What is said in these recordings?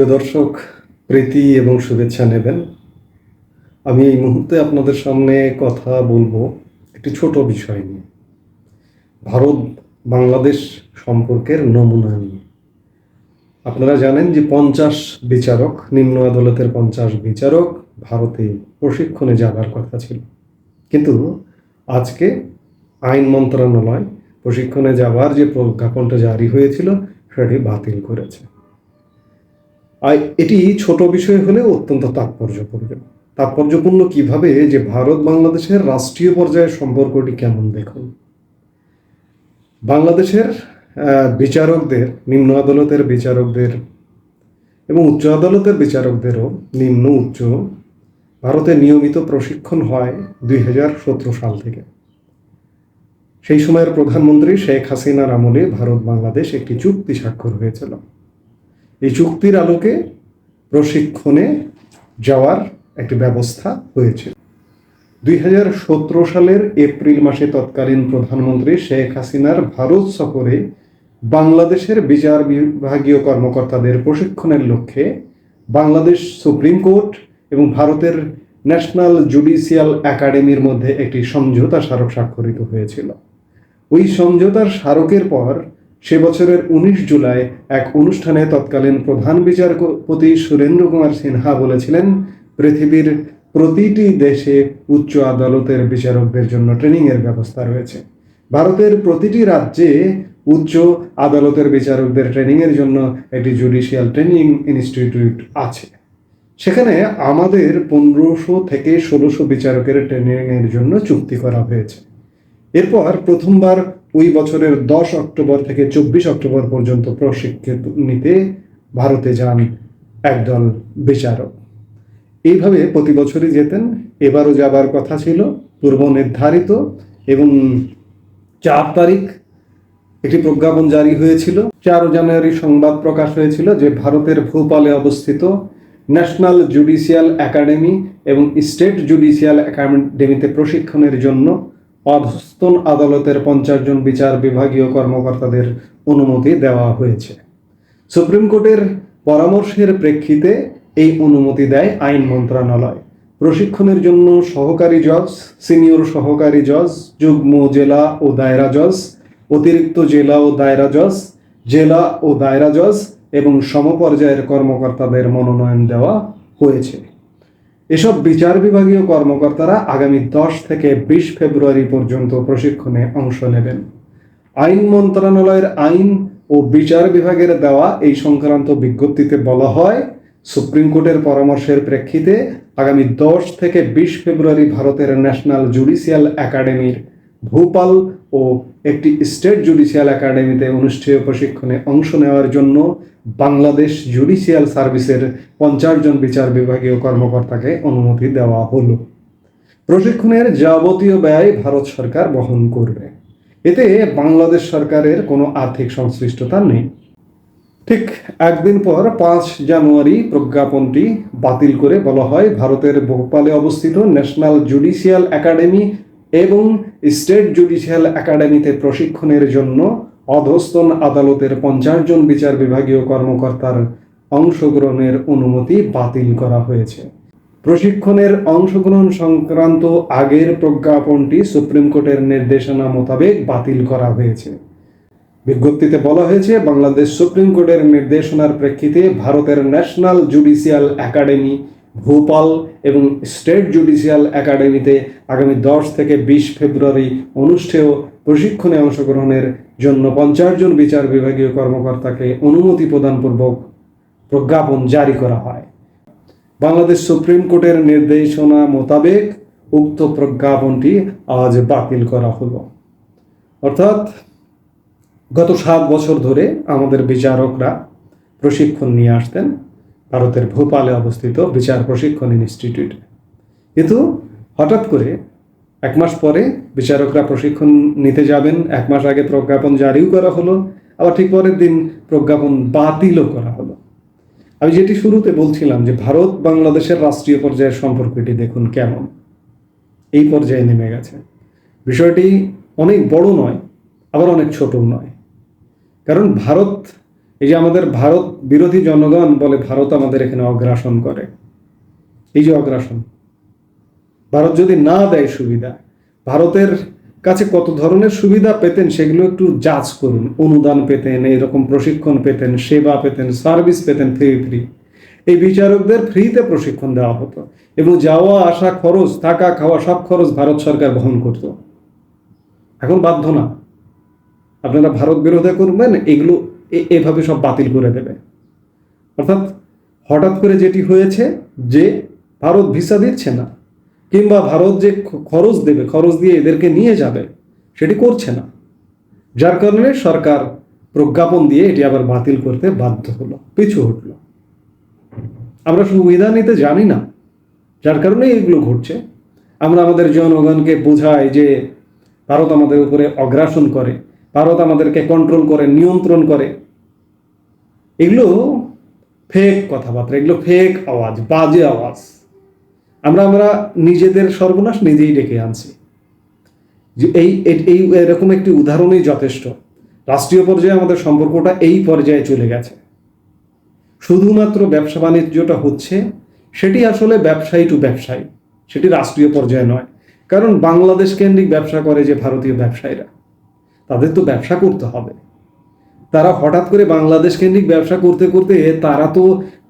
প্রিয় দর্শক, প্রীতি এবং শুভেচ্ছা নেবেন। আমি এই মুহূর্তে আপনাদের সামনে কথা বলব একটি ছোট বিষয় নিয়ে। ভারত বাংলাদেশ সম্পর্কের নমুনা নিয়ে। আপনারা জানেন যে পঞ্চাশ বিচারক, নিম্ন আদালতের পঞ্চাশ বিচারক ভারতে প্রশিক্ষণে যাবার কথা ছিল। কিন্তু আজকে আইন মন্ত্রণালয় প্রশিক্ষণে যাওয়ার যে প্রজ্ঞাপনটা জারি হয়েছিল, সেটি বাতিল করেছে। এটি ছোট বিষয় হলেও অত্যন্ত তাৎপর্যপূর্ণ। তাৎপর্যপূর্ণ কীভাবে যে ভারত বাংলাদেশের রাষ্ট্রীয় পর্যায়ের সম্পর্কটি কেমন দেখুন? বাংলাদেশের বিচারকদের, নিম্ন আদালতের বিচারকদের এবং উচ্চ আদালতের বিচারকদেরও নিম্ন উচ্চ ভারতে নিয়মিত প্রশিক্ষণ হয় দুই হাজার সতেরো সাল থেকে। সেই সময়ের প্রধানমন্ত্রী শেখ হাসিনার আমলে ভারত বাংলাদেশ একটি চুক্তি স্বাক্ষর হয়েছিল। এই চুক্তির আলোকে প্রশিক্ষণে যাওয়ার একটি ব্যবস্থা হয়েছে। দুই হাজার সতেরো সালের এপ্রিল মাসে তৎকালীন প্রধানমন্ত্রী শেখ হাসিনার ভারত সফরে বাংলাদেশের বিচার বিভাগীয় কর্মকর্তাদের প্রশিক্ষণের লক্ষ্যে বাংলাদেশ সুপ্রিম কোর্ট এবং ভারতের ন্যাশনাল জুডিশিয়াল একাডেমির মধ্যে একটি সমঝোতা স্মারক স্বাক্ষরিত হয়েছিল। ওই সমঝোতার স্মারকের পর সে বছরের উনিশ জুলাই এক অনুষ্ঠানে তৎকালীন প্রধান বিচারপতি সুরেন্দ্র কুমার সিনহা বলেছিলেন, পৃথিবীর প্রতিটি দেশে উচ্চ আদালতের বিচারকদের জন্য ট্রেনিংয়ের ব্যবস্থা রয়েছে। ভারতের প্রতিটি রাজ্যে উচ্চ আদালতের বিচারকদের ট্রেনিংয়ের জন্য একটি জুডিশিয়াল ট্রেনিং ইনস্টিটিউট আছে। সেখানে আমাদের পনেরোশো থেকে ষোলোশো বিচারকের ট্রেনিংয়ের জন্য চুক্তি করা হয়েছে। এরপর প্রথমবার ওই বছরের দশ অক্টোবর থেকে চব্বিশ অক্টোবর পর্যন্ত প্রশিক্ষিত নিতে ভারতে যান একদল বিচারক। এইভাবে প্রতি বছরই যেতেন। এবারও যাবার কথা ছিল। পূর্ব নির্ধারিত এবং চার তারিখ একটি প্রজ্ঞাপন জারি হয়েছিল। চার জানুয়ারি সংবাদ প্রকাশ হয়েছিল যে ভারতের ভোপালে অবস্থিত ন্যাশনাল জুডিশিয়াল একাডেমি এবং স্টেট জুডিশিয়াল একাডেমিতে প্রশিক্ষণের জন্য অধস্তন আদালতের পঞ্চাশ জন বিচার বিভাগীয় কর্মকর্তাদের অনুমতি দেওয়া হয়েছে। সুপ্রিম কোর্টের পরামর্শের প্রেক্ষিতে এই অনুমতি দেয় আইন মন্ত্রণালয়। প্রশিক্ষণের জন্য সহকারী জজ, সিনিয়র সহকারী জজ, যুগ্ম জেলা ও দায়রা জজ, অতিরিক্ত জেলা ও দায়রা জজ, জেলা ও দায়রা জজ এবং সমপর্যায়ের কর্মকর্তাদের মনোনয়ন দেওয়া হয়েছে। এসব বিচার বিভাগীয় কর্মকর্তারা আগামী দশ থেকে বিশ ফেব্রুয়ারি পর্যন্ত প্রশিক্ষণে অংশ নেবেন। আইন মন্ত্রণালয়ের আইন ও বিচার বিভাগের দেওয়া এই সংক্রান্ত বিজ্ঞপ্তিতে বলা হয়, সুপ্রিম কোর্টের পরামর্শের প্রেক্ষিতে আগামী দশ থেকে বিশ ফেব্রুয়ারি ভারতের ন্যাশনাল জুডিশিয়াল একাডেমির ভোপাল ও একটি স্টেট জুডিশিয়াল একাডেমিতে অনুষ্ঠেয় প্রশিক্ষণে অংশ নেওয়ার জন্য বাংলাদেশ জুডিশিয়াল সার্ভিসের পঞ্চাশ জন বিচার বিভাগীয় কর্মকর্তাকে অনুমতি দেওয়া হলো। প্রশিক্ষণের যাবতীয় ব্যয় ভারত সরকার বহন করবে। এতে বাংলাদেশ সরকারের কোনো আর্থিক সংশ্লিষ্টতা নেই। ঠিক একদিন পর পাঁচ জানুয়ারি প্রজ্ঞাপনটি বাতিল করে বলা হয়, ভারতের ভোপালে অবস্থিত ন্যাশনাল জুডিশিয়াল একাডেমি এবং স্টেট জুডিশিয়াল একাডেমিতে প্রশিক্ষণের জন্য অধস্তন আদালতের পঞ্চাশ জন বিচার বিভাগীয় কর্মকর্তার অংশগ্রহণের অনুমতি বাতিল করা হয়েছে। প্রশিক্ষণের অংশগ্রহণ সংক্রান্ত আগের প্রজ্ঞাপনটি সুপ্রিম কোর্টের নির্দেশনা মোতাবেক বাতিল করা হয়েছে। বিজ্ঞপ্তিতে বলা হয়েছে, বাংলাদেশ সুপ্রিম কোর্টের নির্দেশনার প্রেক্ষিতে ভারতের ন্যাশনাল জুডিশিয়াল একাডেমি ভোপাল এবং স্টেট জুডিশিয়াল একাডেমিতে আগামী দশ থেকে বিশ ফেব্রুয়ারি অনুষ্ঠেয় প্রশিক্ষণে অংশগ্রহণের জন্য পঞ্চাশ জন বিচার বিভাগীয় কর্মকর্তাকে অনুমতি প্রদানপূর্বক প্রজ্ঞাপন জারি করা হয়। বাংলাদেশ সুপ্রিম কোর্টের নির্দেশনা মোতাবেক উক্ত প্রজ্ঞাপনটি আজ বাতিল করা হলো। অর্থাৎ গত সাত বছর ধরে আমাদের বিচারকরা প্রশিক্ষণ নিয়ে আসতেন। ভারতের ভোপালে অবস্থিত বিচার প্রশিক্ষণ ইনস্টিটিউটে। কিন্তু হঠাৎ করে এক মাস পরে বিচারকরা প্রশিক্ষণ নিতে যাবেন, এক মাস আগে প্রজ্ঞাপন জারিও করা হলো, আবার ঠিক পরের দিন প্রজ্ঞাপন বাতিলও করা হলো। আমি যেটি শুরুতে বলছিলাম যে ভারত বাংলাদেশের রাষ্ট্রীয় পর্যায়ের সম্পর্কটি দেখুন কেমন। এই পর্যায়ে নেমে গেছে। বিষয়টি অনেক বড় নয়, আবার অনেক ছোট নয়। কারণ ভারত এই যে আমাদের ভারত বিরোধী জনগণ বলে ভারত আমাদের এখানে অগ্রাসন করে। এই যে অগ্রাসন। ভারত যদি না দেয় সুবিধা, ভারতের কাছে কত ধরনের সুবিধা পেতেন সেগুলো একটু যাচ করুন। অনুদান পেতেন, এরকম প্রশিক্ষণ পেতেন, সেবা পেতেন, সার্ভিস পেতেন ফ্রি ফ্রি এই বিচারকদের ফ্রিতে প্রশিক্ষণ দেওয়া হতো এবং যাওয়া, আসা, খরচ, থাকা, খাওয়া সব খরচ ভারত সরকার বহন করত। এখন বাধ্য না। আপনারা ভারত বিরোধী করবেন, এগুলো এভাবে সব বাতিল করে দেবে। অর্থাৎ হঠাৎ করে যেটি হয়েছে যে ভারত ভিসা দিচ্ছে না, কিংবা ভারত যে খরচ দেবে, খরচ দিয়ে এদেরকে নিয়ে যাবে, সেটি করছে না। যার কারণে সরকার প্রজ্ঞাপন দিয়ে এটি আবার বাতিল করতে বাধ্য হলো, পিছু হটলো। আমরা সুবিধা নিতে জানি না, যার কারণে এগুলো ঘটছে। আমরা আমাদের জনগণকে বোঝাই যে ভারত আমাদের উপরে অগ্রাসন করে ভারত আমাদেরকে কন্ট্রোল করে, নিয়ন্ত্রণ করে। এগুলো ফেক কথাবার্তা, এগুলো ফেক আওয়াজ, বাজে আওয়াজ। আমরা আমরা নিজেদের সর্বনাশ নিজেই ডেকে আনছি। যে এই এই এরকম একটি উদাহরণই যথেষ্ট। রাষ্ট্রীয় পর্যায়ে আমাদের সম্পর্কটা এই পর্যায়ে চলে গেছে। শুধুমাত্র ব্যবসা বাণিজ্যটা হচ্ছে, সেটি আসলে ব্যবসায়ী টু ব্যবসায়ী, সেটি রাষ্ট্রীয় পর্যায়ে নয়। কারণ বাংলাদেশ কেন্দ্রিক ব্যবসা করে যে ভারতীয় ব্যবসায়ীরা। তাদের তো ব্যবসা করতে হবে। তারা হঠাৎ করে বাংলাদেশ কেন্দ্রিক ব্যবসা করতে করতে তারা তো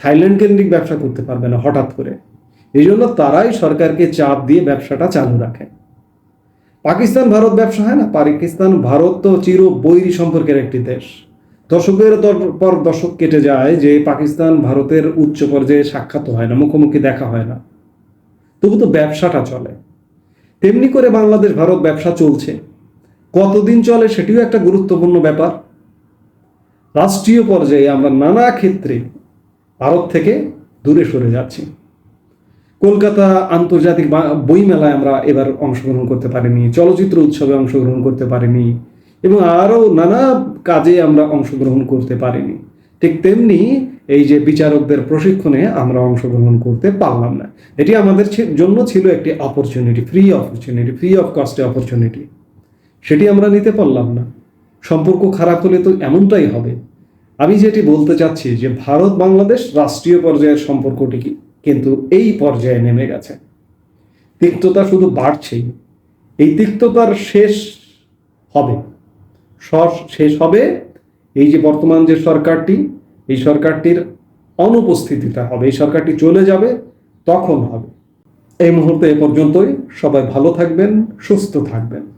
থাইল্যান্ড কেন্দ্রিক ব্যবসা করতে পারবে না হঠাৎ করে। এই জন্য তারাই সরকারকে চাপ দিয়ে ব্যবসাটা চালু রাখে। পাকিস্তান ভারত ব্যবসা হয় না? পাকিস্তান ভারত তো চির বৈরী সম্পর্কের একটি দেশ। দশকের পর দশক কেটে যায় যে পাকিস্তান ভারতের উচ্চ পর্যায়ে সাক্ষাৎ হয় না, মুখোমুখি দেখা হয় না। তবু তো ব্যবসাটা চলে। তেমনি করে বাংলাদেশ ভারত ব্যবসা চলছে। কতদিন চলে সেটিও একটা গুরুত্বপূর্ণ ব্যাপার। রাষ্ট্রীয় পর্যায়ে আমরা নানা ক্ষেত্রে ভারত থেকে দূরে সরে যাচ্ছি। কলকাতা আন্তর্জাতিক বইমেলায় আমরা এবার অংশগ্রহণ করতে পারিনি, চলচ্চিত্র উৎসবে অংশগ্রহণ করতে পারিনি এবং আরও নানা কাজে আমরা অংশগ্রহণ করতে পারিনি। ঠিক তেমনি এই যে বিচারকদের প্রশিক্ষণে আমরা অংশগ্রহণ করতে পারলাম না। এটি আমাদের জন্য ছিল একটি opportunity free opportunity free of কস্টে opportunity সেটি আমরা নিতে পারলাম না। সম্পর্ক খারাপ হলে তো এমনটাই হবে। আমি যেটি বলতে চাচ্ছি যে ভারত বাংলাদেশ রাষ্ট্রীয় পর্যায়ের সম্পর্কটি কিন্তু এই পর্যায়ে নেমে গেছে। তিক্ততা শুধু বাড়ছেই। এই তিক্ততার শেষ হবে। শেষ হবে এই যে বর্তমান যে সরকারটি, এই সরকারটির অনুপস্থিতিটা হবে। এই সরকারটি চলে যাবে, তখন হবে। এই মুহূর্তে এ পর্যন্তই। সবাই ভালো থাকবেন, সুস্থ থাকবেন।